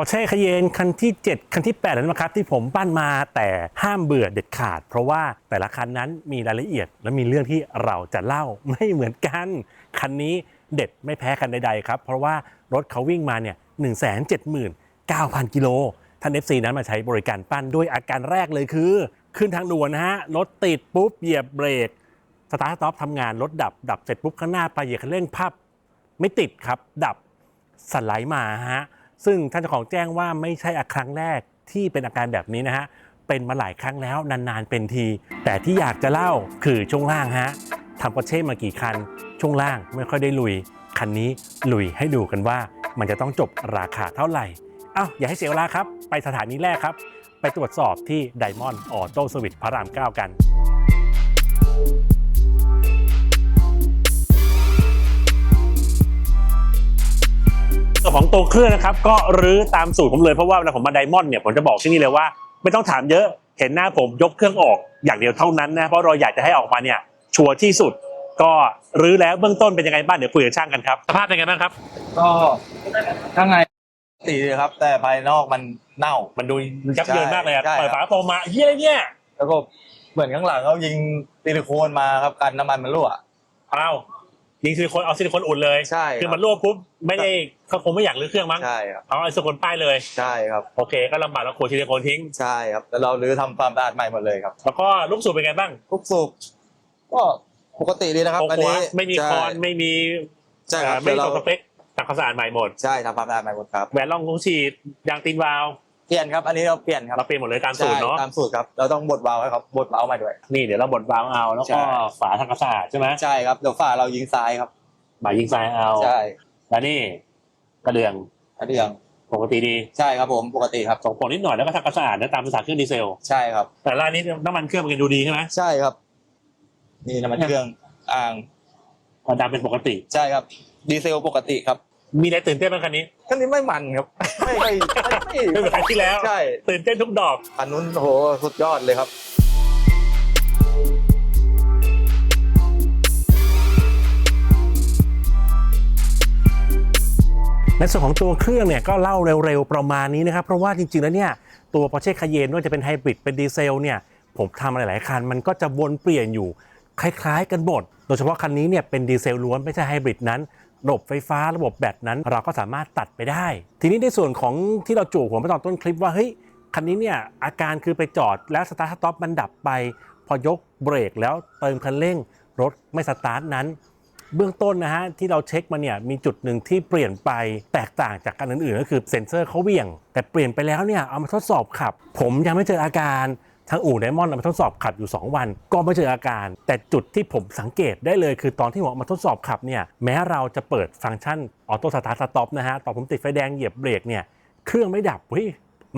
อเช่คเยนคันที่ 7 คันที่8แล้วนะครับที่ผมปั้นมาแต่ห้ามเบื่อเด็ดขาด เพราะว่าแต่ละคันนั้นมีรายละเอียด และมีเรื่องที่เราจะเล่าไม่เหมือนกัน คันนี้เด็ดไม่แพ้คันใดๆครับ เพราะว่ารถเขาวิ่งมาเนี่ย1 7 9 0 0 0กิโลท่าน FC นั้นมาใช้บริการปั้นด้วยอาการแรกเลยคือ ขึ้นทางด่วนนะฮะรถติดปุ๊บเหยียบเบรกสตาร์ทสต็อปทำงานรถดับดับเสร็จปุ๊บข้างหน้าไปเหยียบคันเร่งพับไม่ติดครับดับสไลด์มาฮะ ซึ่งท่านเจ้าของแจ้งว่าไม่ใช่อาครั้งแรกที่เป็นอาการแบบนี้นะฮะ เป็นมาหลายครั้งแล้วนานๆเป็นที แต่ที่อยากจะเล่าคือช่วงล่างฮะทำปอร์เช่มากี่คัน ช่วงล่างไม่ค่อยได้ลุย คันนี้ลุยให้ดูกันว่ามันจะต้องจบราคาเท่าไหร่เอ้าอย่าให้เสียเวลาครับ ไปสถานีแรกครับ ไปตรวจสอบที่ Diamond Auto Service พระราม 9 กัน ส่วนของตัวเครื่องนะครับก็รื้อตามสูตรผมเลยเพราะว่าเวลาผมมาไดมอนด์เนี่ยผมจะบอกที่นี่เลยว่า ไม่ต้องถามเยอะเห็นหน้าผมยกเครื่องออกอย่างเดียวเท่านั้นนะเพราะเราอยากจะให้ออกมาเนี่ยชัวร์ที่สุดก็รื้อแล้วเบื้องต้นเป็นยังไงบ้างเดี๋ยวคุยกับช่างกันครับสภาพเป็นยังไงบ้างครับ ก็ข้างในสีเลยครับ แต่ภายนอกมันเน่ามันดูยับเยินมากเลยอะใช่เปิดครัฝาบกระโปรงมาเฮียอะไรเนี่ยแล้วก็เหมือนข้างหลังเขายิงซิลิโคนมาครับกันน้ำมันมันรั่วอ้าว ยิงซิลิโคนเอาซิลิโคนอุ่นเลยใช่ครับ คือมันรั่วปุ๊บไม่ได้เขาคงไม่อยากรื้อเครื่องมั้งใช่ครับเอาไอ้ซิลิโคนป้ายเลยใช่ครับโอเค ก็ลำบากแล้วขูดซิลิโคนทิ้ง ใช่ครับแล้วเราลื้อทำความสะอาดใหม่หมดเลยครับแล้วก็ลูกสูบเป็นไงบ้างทุกสุกก็ปกติดีนะครับโอ้อันโหนี้ไม่มีใช่คอนไม่มีใช่ครับเอ่อไม่เดี๋ยวตเรารงสเปคทำความสะอาดใหม่หมดใช่ทำความสะอาดใหม่หมดครับ แหวนรองคงฉีดยางตีนวาล์ว เปลี่ยนครับ อันนี้เราเปลี่ยนครับเราเปลี่ยนหมดเลยตามสูตรเนาะใช่ตามสูตรครับ เราต้องบดวาล์วให้เขาบดวาล์วมาด้วย นี่เดี๋ยวเราบดวาล์วเอาแล้วใช่ก็ฝาทำความสะอาดใช่ไหมใช่ครับเดี๋ยวฝ่าเรายิงซ้ายครับหมายยิงซ้ายเอาใช่แล้วนี่กระเดื่องอันนี้ยังปกติดีใช่ครับผมปกติครับส่งผลนิดหน่อยแล้วก็ทำความสะอาดนะตามภาษาเครื่องดีเซลใช่ครับ แต่ร้านนี้น้ำมันเครื่องมันดูดีใช่ไหมใช่ครับ นี่น้ำมันเครื่องอ่างควันดำเป็นปกติ ใช่ครับ ดีเซลปกติครับ มีอะไรตื่นเต้นบ้างคันนี้คันนี้ไม่มันครับ ไม่ไม่ไม่ไม่เหมือนคันที่แล้ว ใช่ตื่นเต้นทุกดอกคันนู้นโอ้โหสุดยอดเลยครับ ในส่วนของตัวเครื่องเนี่ยก็เล่าเร็วๆประมาณนี้นะครับ เพราะว่าจริงๆแล้วเนี่ยตัว Porsche Cayenne ไม่ว่าจะเป็นไฮบริดเป็นดีเซลเนี่ยผมทำหลายๆคันมันก็จะวนเปลี่ยนอยู่คล้ายๆกันหมด โดยเฉพาะคันนี้เนี่ยเป็นดีเซลล้วนไม่ใช่ไฮบริดนั้น ระบบไฟฟ้าระบบแบตนั้น เราก็สามารถตัดไปได้ ทีนี้ในส่วนของที่เราจู่หัวมาตอนต้นคลิปว่าเฮ้ยคันนี้เนี่ยอาการคือไปจอดแล้วสตาร์ทสต็อปมันดับไป พอยกเบรกแล้วเติมคันเร่ง รถไม่สตาร์ทนั้น เบื้องต้นนะฮะที่เราเช็คมาเนี่ยมีจุดหนึ่งที่เปลี่ยนไปแตกต่างจากกันอื่นๆ ก็คือเซ็นเซอร์เขาเวี่ยง แต่เปลี่ยนไปแล้วเนี่ยเอามาทดสอบขับ ผมยังไม่เจออาการ ทางอู่ไดมอนด์มาทดสอบขับอยู่ 2 วัน ก็ไม่เจออาการ แต่จุดที่ผมสังเกตได้เลย คือตอนที่ผมมาทดสอบขับเนี่ยแม้เราจะเปิดฟังก์ชันออโต้สตาร์ทสต็อปนะฮะตอนผมติดไฟแดงเหยียบเบรกเนี่ยเครื่องไม่ดับเฮ้ย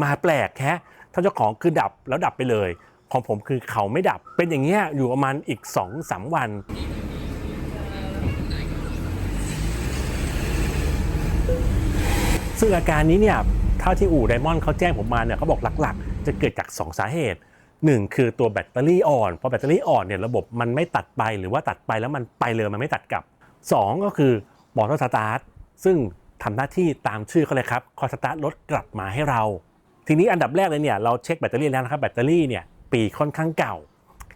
มาแปลกแค่ถ้านเจ้าของคือดับแล้วดับไปเลย ของผมคือเขาไม่ดับเป็นอย่างเงี้ยอยู่ประมาณอีก2-3วันซึ่งอาการนี้เนี่ยเท่าที่อู่ไดมอนด์เขาแจ้งผมมาเนี่ยเขาบอกหลักๆ จะเกิดจาก 2 สาเหตุ 1 คือตัวแบตเตอรี่อ่อนพอแบตเตอรี่อ่อนเนี่ยระบบมันไม่ตัดไปหรือว่าตัดไปแล้วมันไปเลยมันไม่ตัดกลับ 2 ก็คือมอเตอร์สตาร์ทซึ่งทำหน้าที่ตามชื่อเขาเลยครับคอยสตาร์ทรถกลับมาให้เรา ทีนี้อันดับแรกเลยเนี่ยเราเช็คแบตเตอรี่แล้วนะครับแบตเตอรี่เนี่ยปีค่อนข้างเก่า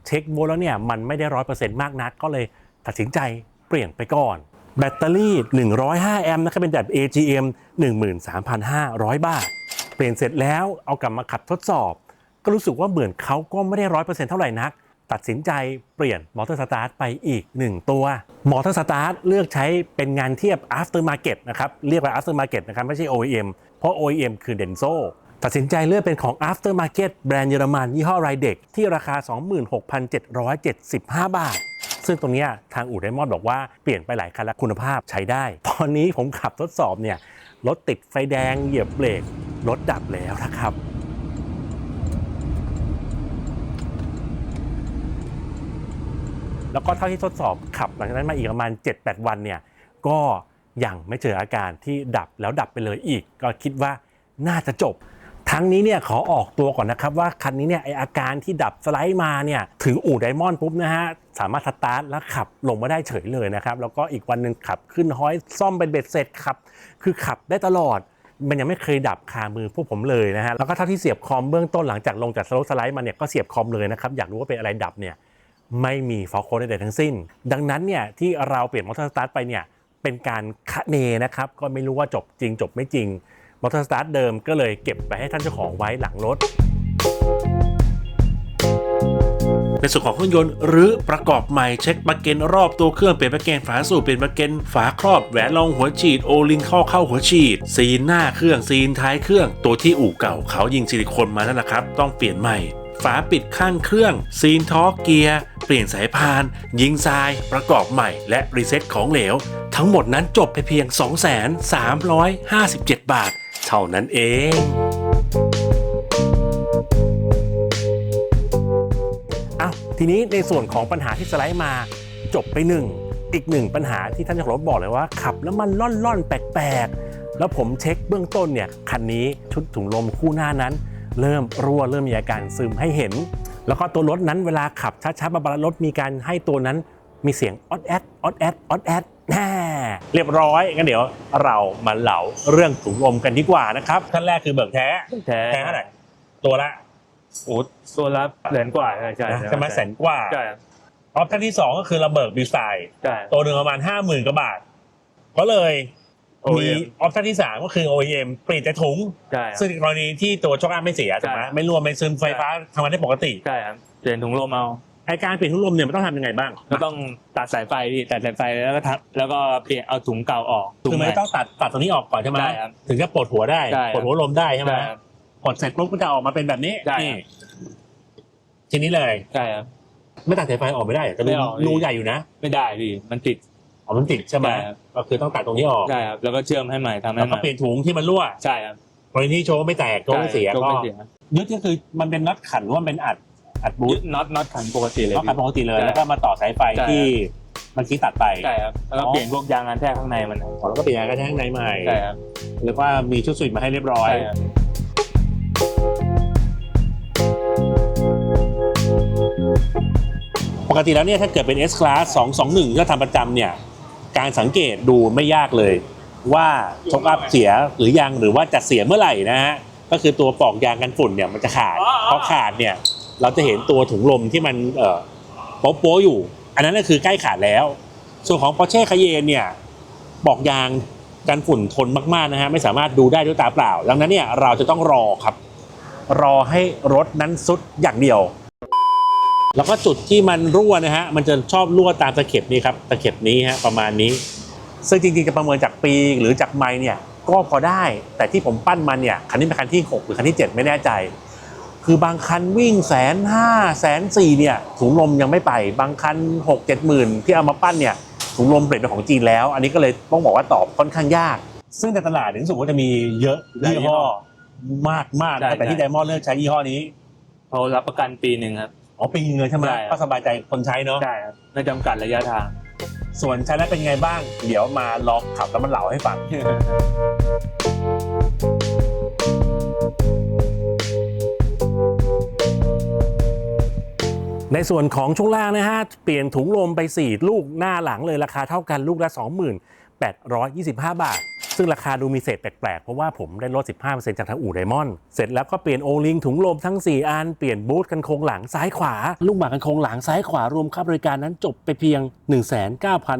เช็คโวลต์แล้วเนี่ยมันไม่ได้ร้อยเปอร์เซ็นต์มากนัก ก็เลยตัดสินใจเปลี่ยนไปก่อนแบตเตอรี่ 105 แอมป์นะครับเป็นแบบ AGM 13,500 บาท เปลี่ยนเสร็จแล้วเอากลับมาขับทดสอบ ก็รู้สึกว่าเหมือนเขาก็ไม่ได้ร้อยเปอร์เซ็นต์เท่าไหร่นัก ตัดสินใจเปลี่ยนมอเตอร์สตาร์ทไปอีก 1 ตัวมอเตอร์สตาร์ทเลือกใช้เป็นงานเทียบ after market นะครับ เรียกว่า after market นะครับไม่ใช่ OEM เพราะ OEM คือ Denso ตัดสินใจเลือกเป็นของ after market แบรนด์เยอรมันยี่ห้อไรเด็กที่ราคา 26,775 บาทซึ่งตรงนี้ทางอู่ไดมอนด์บอกว่าเปลี่ยนไปหลายคันแล้วคุณภาพใช้ได้ ตอนนี้ผมขับทดสอบเนี่ยรถติดไฟแดงเหยียบเบรกรถดับแล้วนะครับ แล้วก็เท่าที่ทดสอบขับหลังจากนั้นมาอีกประมาณ 7-8 วันเนี่ยก็ยังไม่เจออาการที่ดับแล้วดับไปเลยอีก ก็คิดว่าน่าจะจบ ทั้งนี้เนี่ยขอออกตัวก่อนนะครับว่าคันนี้เนี่ยไออาการที่ดับสไลด์มาเนี่ยถึงอู่ไดมอนด์ปุ๊บนะฮะสามารถสตาร์ทแล้วขับลงมาได้เฉยเลยนะครับแล้วก็อีกวันหนึ่งขับขึ้นห้อยซ่อมเป็นเบ็ดเสร็จขับ คือขับได้ตลอดมันยังไม่เคยดับคามือพวกผมเลยนะฮะแล้วก็เท่าที่เสียบคอมเบื้องต้นหลังจากลงจากสโลสไลด์มาเนี่ยก็เสียบคอมเลยนะครับอยากรู้ว่าเป็นอะไรดับเนี่ย ไม่มีฟอลโคใดๆทั้งสิ้น ดังนั้นเนี่ยที่เราเปลี่ยนมอเตอร์สตาร์ทไปเนี่ยเป็นการคะเนนะครับก็ไม่รู้ว่าจบจริงจบไม่จริงมอเตอร์สตาร์ทเดิมก็เลยเก็บไปให้ท่านเจ้าของไว้หลังรถในส่วนของเครื่องยนต์หรือประกอบใหม่เช็คปลั๊กเกนรอบตัวเครื่องเปลี่ยนปลั๊กเกนฝาสูบเปลี่ยนปลั๊กเกนฝาครอบแหวนรองหัวฉีดโอลิงเข้าเข้าหัวฉีด ซีนหน้าเครื่องซีนท้ายเครื่อง ตัวที่อู่เก่าเขายิงซิลิโคนมานั่นแหละครับ ต้องเปลี่ยนใหม่ ฝาปิดข้างเครื่อง ซีนท้อเกียร์ เปลี่ยนสายพาน ยิงทราย ประกอบใหม่ และรีเซ็ตของเหลว ทั้งหมดนั้นจบไปเพียง 2,357 บาท เท่านั้นเองอาทีนี้ในส่วนของปัญหาที่สไลด์มาจบไปหนึ่ง อีกหนึ่งปัญหาที่ท่านเจ้าของรถบอกเลยว่า ขับแล้วมันล่อนล่อนๆ แปลกๆ แล้วผมเช็คเบื้องต้นเนี่ย คันนี้ชุดถุงลมคู่หน้านั้น เริ่มรั่วเริ่มมีอาการซึมให้เห็น แล้วก็ตัวรถนั้นเวลาขับช้าๆบาๆรถมีการให้ตัวนั้นมีเสียงออดแอดออดแอดออดแอดแน่เรียบร้อยงั้นเดี๋ยวเรามาเหลาเรื่องถุงลมกันดีกว่านะครับขั้นแรกคือเบิกแท้แท้แท้เท่าไหร่ตัวละโอ้ตัวละแสนกว่าใช่ใช่นะใช่ไหมแสนกว่าใช่ออปชั่นที่2ก็คือระเบิดดีไซน์ใช่ตัวหนึ่งประมาณ5 0,000กว่าบาท ก็เลย OEM มีออปชั่นที่ 3 ก็คือ OEM เปลี่ยนแต่ถุง ใช่ซึ่งในกรณีที่ตัวช็อคอัพไม่เสียถูกไหมใช่ ไม่รวมไม่ซึมไฟฟ้าทำงานได้ปกติใช่ครับเปลี่ยนถุงลมเอาไอการเปลี่ยนถุงลมเนี่ยมันต้องทำยังไงบ้างก็ต้องตัดสายไฟพี่ตัดสายไฟแล้วก็ทับแล้วก็เปลี่ยนเอาถุงเก่าออกถุงคือใหมันม่ต้องตัดตัดตรงนี้ออกก่อนใช่ไหมใช่ครับถึงจะปลดหัวได้ใช่ปลดหัวลมได้ใช่ไหมใช่ครับ ปลดเสร็จปุ๊บก็จะออกมาเป็นแบบนี้ใช่นี่ครับทีนี้เลย ใช่ครับ ไม่ตัดสายไฟออกไม่ได้แต่ไม่รูออก รูใหญ่อยู่นะ ไม่ได้พี่มันติด อ๋อมันติดใช่ไหมใช่ครับ ก็คือต้องตัดตรงนี้ออก ใช่ครับแล้วก็เชื่อมให้ใหม่ทำให้แล้วใหก็ม่เปลี่ยนถุงที่มันรั่วใช่ครับกรณีที่โชว์ไม่แตกโชว์ไม่เสียใช่ก็ไม่เสียยึดก็คือมันเป็นน็อตขันหรือว่ามันเป็นอัดอัดบูยึทดน็อตน็อตขันปกติเลยน็อตขัพี่นปกติเลยใช่แล้วก็มาต่อสายไฟใช่ ที่เมื่อกี้ตัดไป ใช่ครับแล้วก็อ๋อเปลี่ยนพวกยางงานแท้ข้างในมันอ๋อแล้วก็เปลี่ยนกระแทกในใหม่ใช่ครับแล้วก็มีชุดสวิตช์มาให้เรียบร้อย ใช่ครับ ปกติแล้วเนี่ยถ้าเกิดเป็น S Class 221ก็ทำประจำเนี่ย การสังเกตดูไม่ยากเลย ว่าช็อคอัพเสียหรือยังหรือว่าจะเสียเมื่อไหร่นะฮะก็คือตัวปลอกยางกันฝุ่นเนี่ยมันจะขาดเพราะขาดเนี่ยเราจะเห็นตัวถุงลมที่มันเอ่อโป๊ะๆอยู่ อันนั้นก็คือใกล้ขาดแล้ว ส่วนของ Porsche Cayenne เนี่ยปลอกยางกันฝุ่นทนมากๆนะฮะไม่สามารถดูได้ด้วยตาเปล่า ดังนั้นเนี่ยเราจะต้องรอครับ รอให้รถนั้นซุดอย่างเดียว แล้วก็จุดที่มันรั่วนะฮะมันจะชอบรั่วตามตะเข็บนี้ครับตะเข็บนี้ฮะประมาณนี้ ซึ่งจริงๆจะประเมินจากปีหรือจากไมล์เนี่ยก็พอได้ แต่ที่ผมปั้นมันเนี่ยคันนี้เป็นคันที่ 6 หรือคันที่ 7 ไม่แน่ใจ คือบางคันวิ่งแสนห้าแสนสี่เนี่ยถุงลมยังไม่ไป บางคัน6 7หมื่นที่เอามาปั้นเนี่ยถุงลมเปลี่ยนเป็นของจีนแล้ว อันนี้ก็เลยต้องบอกว่าตอบค่อนข้างยาก ซึ่งในตลาดถึงสุดว่าจะมีเยอะยี่ห้อมากมากๆนะแต่ที่ไดมอนด์เลือกใช้ยี่ห้อนี้เขารับประกันปีหนึ่งครับ อ๋อปีนึงเลยใช่ไหมใช่ครับ ก็สบายใจคนใช้เนาะใช่ครับไม่จำกัดระยะทาง ส่วนใช้แล้วเป็นไงบ้าง เดี๋ยวมาลองขับแล้วมันเล่าให้ฟัง ในส่วนของช่วงล่างนะฮะ เปลี่ยนถุงลมไป 4 ลูกหน้าหลังเลยราคาเท่ากันลูกละ 2825 บาท ซึ่งราคาดูมีเศษแปลกๆ เพราะว่าผมได้ลด 15%จากทางอู่ไดมอนด์เสร็จแล้วก็เปลี่ยนโอลิงถุงลมทั้ง 4 อัน เปลี่ยนบูทกันโครงหลังซ้ายขวา ลูกหมากกันโครงหลังซ้ายขวารวมค่าบริการนั้นจบไปเพียง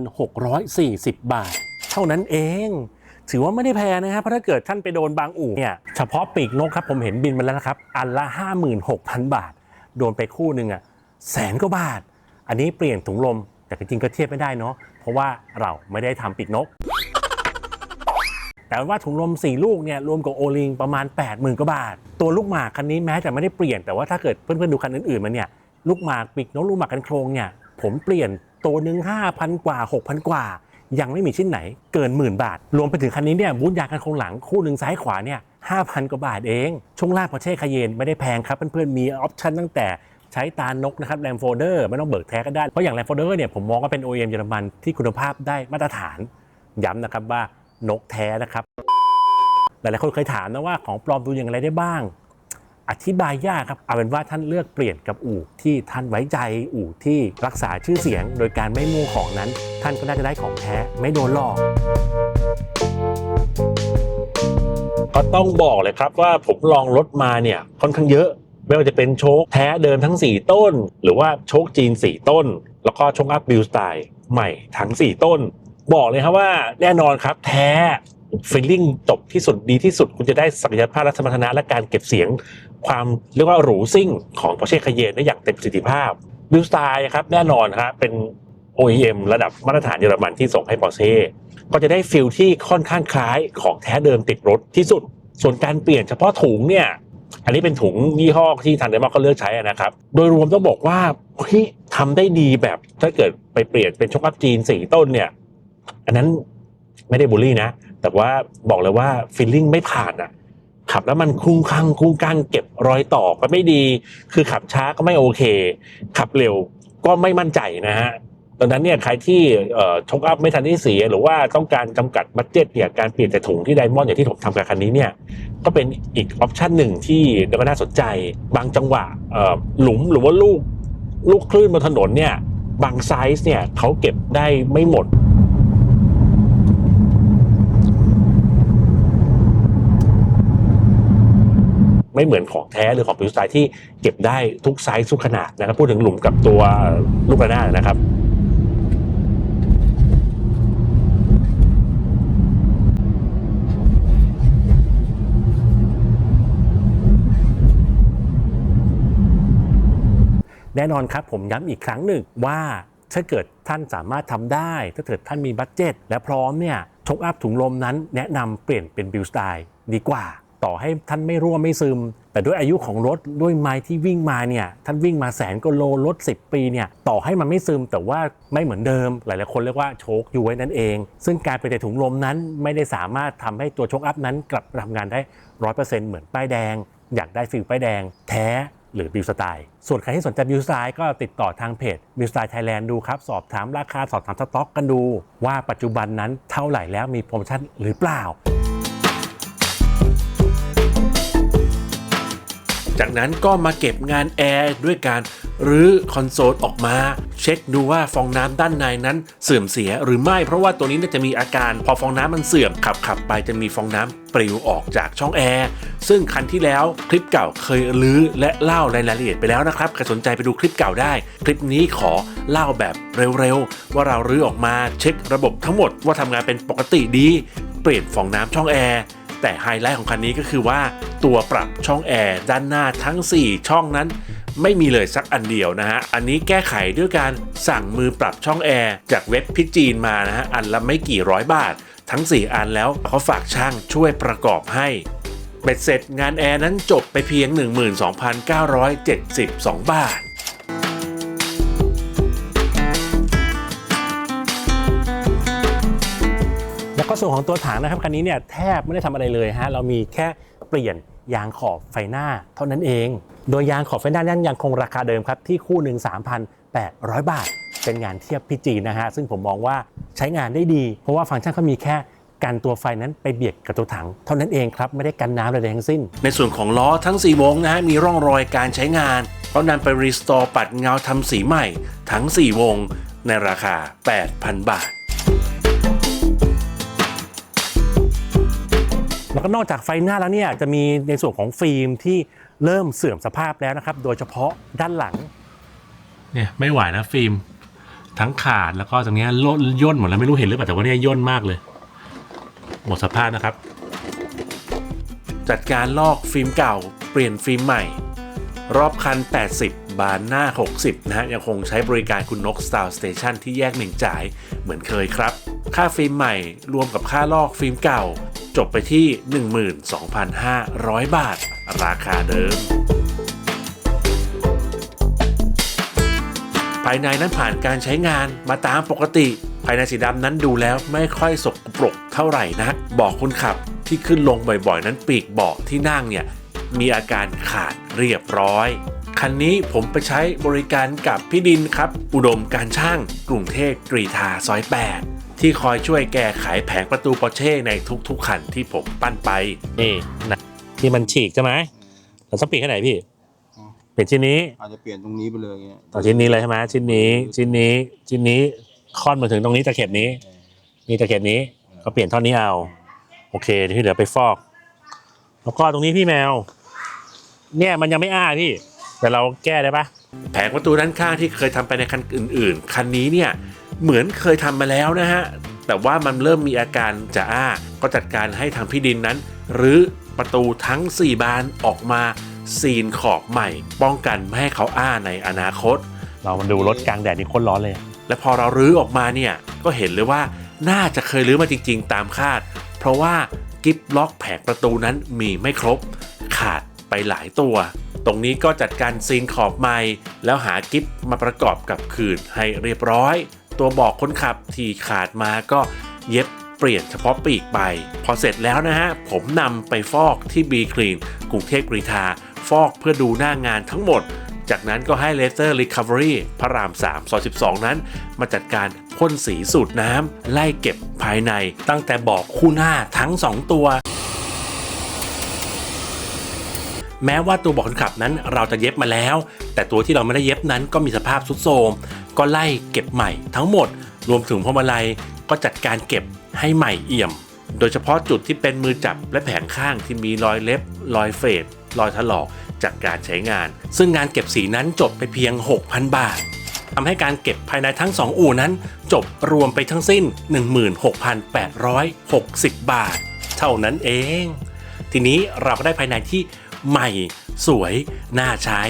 19,640 บาท เท่านั้นเองถือว่าไม่ได้แพงนะครับเพราะถ้าเกิดท่านไปโดนบางอู่เนี่ยเฉพาะปีกนกครับผมเห็นบินมาแล้วนะครับ อันละ 56,000 บาท โดนไปคู่หนึ่งอะแสนกว่าบาท อันนี้เปลี่ยนถุงลมแต่จริงๆก็เทียบไม่ได้เนาะเพราะว่าเราไม่ได้ทำปีกนก แต่ว่าถุงลม 4 ลูกเนี่ยรวมกับโอลิงประมาณ 80,000กว่าบาท ตัวลูกหมากคันนี้แม้จะไม่ได้เปลี่ยนแต่ว่าถ้าเกิดเพื่อนๆดูคันอื่นๆมาเนี่ยลูกหมากปีกนกลูกหมากกันโครงเนี่ยผมเปลี่ยนตัวหนึ่ง5,000 กว่า 6,000 กว่า ยังไม่มีชิ้นไหนเกินหมื่นบาท รวมไปถึงคันนี้เนี่ยบูทยางกันโครงหลังคู่หนึ่งซ้ายขวาเนี่ย5,000 กว่าบาทเอง ช่วงล่างพอเช่คาเยนไม่ได้แพงครับเพื่อนๆมีออปชั่นตั้งแต่ใช้ตานกนะครับแรมโฟเดอร์ไม่ต้องเบิกแท้ก็ได้ เพราะอย่างแรมโฟเดอร์เนี่ยผมมองว่าเป็น OEM เยอรมันที่คุณภาพได้มาตรฐานย้ำนะครับว่า นกแท้นะครับ หลายๆคนเคยถามนะว่าของปลอมดูอย่างไรได้บ้าง อธิบายยากครับ เอาเป็นว่าท่านเลือกเปลี่ยนกับอู่ที่ท่านไว้ใจอู่ที่รักษาชื่อเสียง โดยการไม่มั่ของนั้น ท่านก็น่าจะได้ของแท้ไม่โดนหลอกก็ต้องบอกเลยครับว่าผมลองรถมาเนี่ยค่อนข้างเยอะ ไม่ว่าจะเป็นโชคแท้เดิมทั้ง 4 ต้น หรือว่าโชคจีน 4 ต้น แล้วก็โชคอัพบิลสไตล์ใหม่ทั้ง 4 ต้น บอกเลยครับว่าแน่นอนครับแท้ฟีลลิ่งจบที่สุดดีที่สุด คุณจะได้ศักยภาพและสมรรถนะและการเก็บเสียง ความเรียกว่าหรูซิ่งของ Porsche Cayenne ได้อย่างเต็มประสิทธิภาพบิลสไตล์ครับแน่นอนครับเป็น OEM ระดับมาตรฐานเยอรมันที่ส่งให้ Porsche ก็จะได้ฟิลที่ค่อนข้างคล้ายของแท้เดิมติดรถที่สุด ส่วนการเปลี่ยนเฉพาะถุงเนี่ยอันนี้เป็นถุงยี่ห้อที่ทันเดมอเขาเลือกใช้นะครับ โดยรวมต้องบอกว่าเฮ้ยทำได้ดีแบบถ้าเกิดไปเปลี่ยนเป็นช็อคอัพจีนสี่ต้นเนี่ย อันนั้นไม่ได้บูลลี่นะ แต่ว่าบอกเลยว่าฟีลลิ่งไม่ผ่านอะขับแล้วมันคุ้งคังคุ้งกังเก็บรอยต่อก็ไม่ดี คือขับช้าก็ไม่โอเค ขับเร็วก็ไม่มั่นใจนะฮะดังนั้นเนี่ยใครที่เอ่อชกอัพไม่ทันที่เสีย หรือว่าต้องการจำกัดบัตเจ็ตเนี่ยการเปลี่ยนแต่ถุงที่ไดมอนด์อย่างที่ผมทำกับคันนี้เนี่ยก็เป็นอีกออปชันหนึ่งที่ก็น่าสนใจ บางจังหวะหลุมหรือว่าลูกลูกคลื่นบนถนนเนี่ยบางไซส์เนี่ยเขาเก็บได้ไม่หมด ไม่เหมือนของแท้หรือของผิวสไตล์ที่เก็บได้ทุกไซส์ทุกขนาดนะครับพูดถึงหลุมกับตัวลูกระนาดนะครับแน่นอนครับผมย้ำอีกครั้งหนึ่งว่าถ้าเกิดท่านสามารถทำได้ ถ้าเกิดท่านมีบัตเจตและพร้อมเนี่ยชกอัพถุงลมนั้นแนะนำเปลี่ยนเป็นบิลสไตล์ดีกว่า ต่อให้ท่านไม่ร่วมไม่ซึม แต่ด้วยอายุของรถด้วยไม้ที่วิ่งมาเนี่ยท่านวิ่งมาแสนกิโลรถ 10 ปีเนี่ยต่อให้มันไม่ซึมแต่ว่าไม่เหมือนเดิม หลายๆคนเรียกว่าโชคอยู่ไว้นั่นเอง ซึ่งการเปลี่ยนแต่ถุงลมนั้นไม่ได้สามารถทำให้ตัวชกอัพนั้นกลับมาทำงานได้ร้อยเปอร์เซ็นต์เหมือนป้ายแดง อยากได้ฟิลป้ายแดง แท้หรือบิวสไตล์ส่วนใครที่สนใจบิวสไตล์ก็ติดต่อทางเพจบิวสไตล์ไทยแลนด์ดูครับ สอบถามราคาสอบถามสต็อกกันดู ว่าปัจจุบันนั้นเท่าไหร่แล้วมีโปรโมชั่นหรือเปล่า จากนั้นก็มาเก็บงานแอร์ด้วยการรื้อคอนโซลออกมา เช็คดูว่าฟองน้ำด้านในนั้นเสื่อมเสียหรือไม่เพราะว่าตัวนี้เนี่ยจะมีอาการพอฟองน้ำมันเสื่อมขับขับไปจะมีฟองน้ำปลิวออกจากช่องแอร์ซึ่งคันที่แล้วคลิปเก่าเคยรื้อและเล่ารายละเอียดไปแล้วนะครับใครสนใจไปดูคลิปเก่าได้ คลิปนี้ขอเล่าแบบเร็วๆ ว่าเรารื้อออกมาเช็คระบบทั้งหมดว่าทำงานเป็นปกติดี เปลี่ยนฟองน้ำช่องแอร์ แต่ไฮไลท์ของคันนี้ก็คือว่าตัวปรับช่องแอร์ด้านหน้าทั้ง 4 ช่องนั้น ไม่มีเลยสักอันเดียวนะฮะ อันนี้แก้ไขด้วยการสั่งมือปรับช่องแอร์จากเว็บพิจีนมานะฮะ อันละไม่กี่ร้อยบาท ทั้ง 4 อันแล้วเขาฝากช่างช่วยประกอบให้เบ็ดเสร็จงานแอร์นั้นจบไปเพียง 12,972 บาท ส่วนของตัวถังนะครับคันนี้เนี่ยแทบไม่ได้ทำอะไรเลยฮะเรามีแค่เปลี่ยนยางขอบไฟหน้าเท่านั้นเอง โดยยางขอบไฟหน้านั้นยังคงราคาเดิมครับที่คู่หนึ่ง3,800 บาท เป็นงานเทียบพี่จีนนะฮะซึ่งผมมองว่าใช้งานได้ดี เพราะว่าฟังก์ชันเขามีแค่กันตัวไฟนั้นไปเบียดกับตัวถัง เท่านั้นเองครับ ไม่ได้กันน้ำอะไรทั้งสิ้น ในส่วนของล้อทั้ง 4 วงนะฮะมีร่องรอยการใช้งานเขานำไปรีสตอร์ปัดเงาทำสีใหม่ ทั้ง 4 วง ในราคา 8,000 บาท แล้วก็นอกจากไฟหน้าแล้วเนี่ยจะมีในส่วนของฟิล์มที่เริ่มเสื่อมสภาพแล้วนะครับ โดยเฉพาะด้านหลัง เนี่ยไม่ไหวนะฟิล์มทั้งขาดแล้วก็ตรงเนี้ยล่นย่นหมดแล้วไม่รู้เห็นหรือเปล่าแต่ว่าเนี่ยย่นมากเลย หมดสภาพนะครับ จัดการลอกฟิล์มเก่าเปลี่ยนฟิล์มใหม่ รอบคัน 80 บานหน้า 60 นะฮะยังคงใช้บริการคุณนก Style Station ที่แยกหนึ่งจ่ายเหมือนเคยครับ ค่าฟิล์มใหม่รวมกับค่าลอกฟิล์มเก่า จบไปที่ 12,500 บาท ราคาเดิม ภายในนั้นผ่านการใช้งานมาตามปกติ ภายในสีดำนั้นดูแล้วไม่ค่อยสกปรกเท่าไหร่นัก บอกคนขับที่ขึ้นลงบ่อยๆ นั้นปีกเบาะที่นั่งเนี่ย มีอาการขาดเรียบร้อย คันนี้ผมไปใช้บริการกับพี่ดินครับ อุดมการช่างกรุงเทพกรีธาซอย 8 ที่คอยช่วยแก้ไขแผงประตูปอร์เช่ในทุกๆคันที่ผมปั้นไป นี่นะที่มันฉีกใช่ไหมเราต้องเปลี่ยนแค่ไหนพี่เปลี่ยนชิ้นนี้อาจจะเปลี่ยนตรงนี้ไปเลยเงี้ยต่อชิ้นนี้เลยใช่ไหมชิ้นนี้ชิ้นนี้ชิ้นนี้ค่อนมาถึงตรงนี้ตะเข็บนี้นี่ตะเข็บนี้ก็เปลี่ยนท่อนนี้เอา โอเคที่เหลือไปฟอก แล้วก็ตรงนี้พี่แมว เนี่ยมันยังไม่อ้าพี่ แต่เราแก้ได้ปะแผงประตูด้านข้างที่เคยทำไปในคันอื่น ๆ คันนี้เนี่ย เหมือนเคยทำมาแล้วนะฮะ แต่ว่ามันเริ่มมีอาการจะอ้า ก็จัดการให้ทางพี่ดินนั้นรื้อประตูทั้ง 4 บานออกมาซีนขอบใหม่ ป้องกันไม่ให้เขาอ้าในอนาคต เรามาดูรถกลางแดดนี่โคนร้อนเลย และพอเรารื้อออกมาเนี่ยก็เห็นเลยว่าน่าจะเคยรื้อมาจริง ๆ ตามคาด เพราะว่ากิฟล็อกแผงประตูนั้นมีไม่ครบ ขาดไปหลายตัว ตรงนี้ก็จัดการซีนขอบใหม่ แล้วหากิฟมาประกอบกับคืนให้เรียบร้อย ตัวบอกคนขับที่ขาดมาก็เย็บเปลี่ยนเฉพาะปีกไป พอเสร็จแล้วนะฮะ ผมนำไปฟอกที่ B Clean กรุงเทพกรีฑาฟอกเพื่อดูหน้างานทั้งหมด จากนั้นก็ให้ Laser Recovery พระราม3ซอย12 นั้น มาจัดการพ่นสีสูตรน้ำไล่เก็บภายในตั้งแต่บอกคู่หน้าทั้ง 2 ตัว แม้ว่าตัวเบอกคนขับนั้นเราจะเย็บมาแล้ว แต่ตัวที่เราไม่ได้เย็บนั้นก็มีสภาพทรุดโทรมก็ไล่เก็บใหม่ทั้งหมด รวมถึงพวงมาลัยก็จัดการเก็บให้ใหม่เอี่ยม โดยเฉพาะจุดที่เป็นมือจับและแผงข้างที่มีรอยเล็บ รอยเฟดรอยถลอกจากการใช้งาน ซึ่งงานเก็บสีนั้นจบไปเพียง 6,000 บาททำให้การเก็บภายในทั้ง 2 อู่นั้น จบรวมไปทั้งสิ้น 16,860 บาท เท่านั้นเอง ทีนี้เราก็ได้ภายในที่ ใหม่ สวย น่าใช้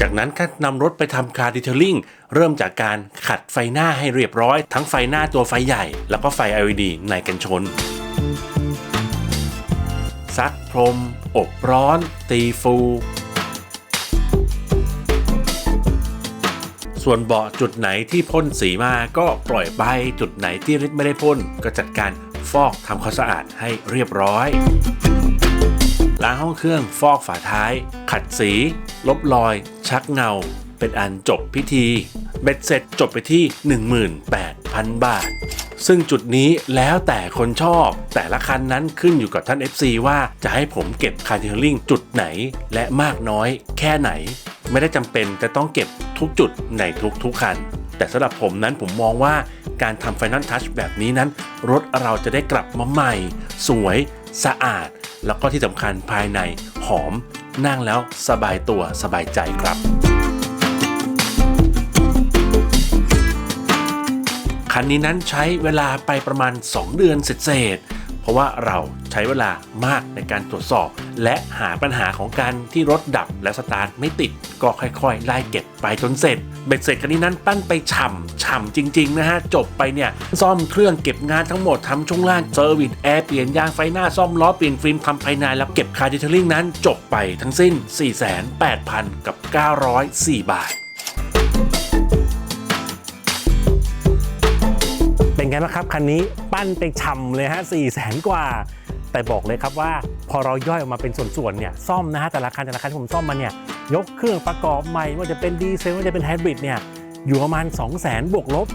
จากนั้นก็นำรถไปทำคาร์ดิเทลลิ่งเริ่มจากการขัดไฟหน้าให้เรียบร้อย ทั้งไฟหน้าตัวไฟใหญ่ แล้วก็ไฟ LED ในกันชน ซักพรม อบร้อน ตีฟู ส่วนเบาะจุดไหนที่พ่นสีมาก็ปล่อยไปจุดไหนที่ริดไม่ได้พ่นก็จัดการฟอกทำความสะอาดให้เรียบร้อยล้างห้องเครื่องฟอกฝาท้าย ขัดสี ลบรอย ชักเงา เป็นอันจบพิธี เบ็ดเสร็จจบไปที่ 18,000 บาท ซึ่งจุดนี้แล้วแต่คนชอบ แต่ละคันนั้นขึ้นอยู่กับท่าน FC ว่าจะให้ผมเก็บคาร์เทลลิ่งจุดไหนและมากน้อยแค่ไหน ไม่ได้จำเป็นจะต้องเก็บ ทุกจุดในทุกๆคัน แต่สำหรับผมนั้นผมมองว่าการทำ Final Touch แบบนี้นั้น รถเราจะได้กลับมาใหม่ สวย สะอาด แล้วก็ที่สำคัญภายในหอม นั่งแล้วสบายตัวสบายใจครับคันนี้นั้นใช้เวลาไปประมาณ 2 เดือนเสร็จ ราะว่าเราใช้เวลามากในการตรวจสอบ และหาปัญหาของการที่รถดับและสตาร์ทไม่ติด ก็ค่อยๆ ไล่เก็บไปจนเสร็จ เบ็ดเสร็จคันนี้นั้นปั้นไปฉ่ำฉ่ำจริง ๆ นะฮะ จบไปเนี่ย ซ่อมเครื่องเก็บงานทั้งหมดทำช่วงล่างเซอร์วิสแอร์เปลี่ยนยางไฟหน้าซ่อมล้อเปลี่ยนฟิล์มทำภายในแล้วเก็บคาร์ดิเทลลิ่งนั้นจบไปทั้งสิ้น 48,000 กับ 904 บาท ไงบ้างครับคันนี้ปั้นไปฉ่ำเลยฮะ4 0 0แสนกว่า แต่บอกเลยครับว่าพอเราย่อยออกมาเป็นส่วนๆเนี่ยซ่อมนะฮะแต่ละคันแต่ละคันที่ผมซ่อมมาเนี่ยยกเครื่องประกอบใหม่ว่าจะเป็นดีเซลว่าจะเป็นไฮบริดเนี่ยอยู่ประมาณ 2 0 0แสนบวกลบ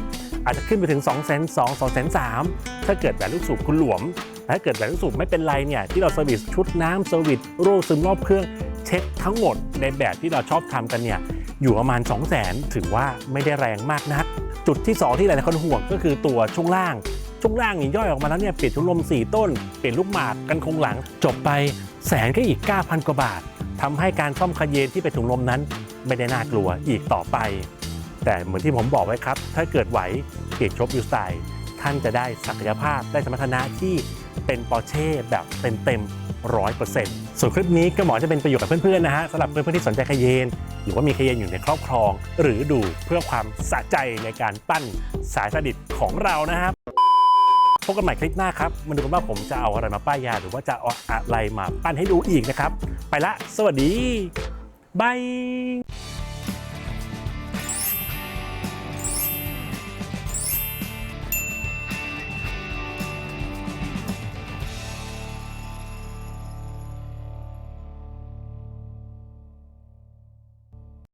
อาจจะขึ้นไปถึง2 2 0 0 0 2 2 3 0 0ถ้าเกิดแบบลูกสูบคุณหลวมแต่ถ้าเกิดแบบลูกสูบไม่เป็นไรเนี่ยที่เราเซอร์วิสชุดน้ำเซอร์วิสโรคซึมรอบเครื่องเช็คทั้งหมดในแบบที่เราชอบทำกันเนี่ยอยู่ประมาณ 2 0 0แสนถือว่าไม่ได้แรงมากนัก จุดที่ 2 ที่หลายๆคนห่วงก็คือตัวช่วงล่าง ช่วงล่างนี่ย่อยออกมาแล้วเนี่ยเปลี่ยนชุดลม 4 ต้น เปลี่ยนลูกหมากกันคงหลัง จบไปแสนก็อีก 9,000 กว่าบาททำให้การซ่อมคาเยนที่เป็นถุงลมนั้น ไม่ได้น่ากลัวอีกต่อไป แต่เหมือนที่ผมบอกไว้ครับ ถ้าเกิดไหวเปลี่ยนชบยูสไตล์ท่านจะได้ศักยภาพได้สมรรถนะที่ เป็นปอร์เช่แบบเต็มๆร้อยเปอร์เซ็นต์ส่วนคลิปนี้ก็หมอจะเป็นประโยชน์กับเพื่อนๆนะฮะสำหรับเพื่อนๆที่สนใจคาเยน หรือว่ามีคาเยนอยู่ในครอบครอง หรือดูเพื่อความสะใจในการปั้นสายประดิษฐ์ของเรานะครับพบกันใหม่คลิปหน้าครับ มาดูกันว่าผมจะเอาอะไรมาป้ายยา หรือว่าจะเอาอะไรมาปั้นให้ดูอีกนะครับ ไปละ สวัสดี บาย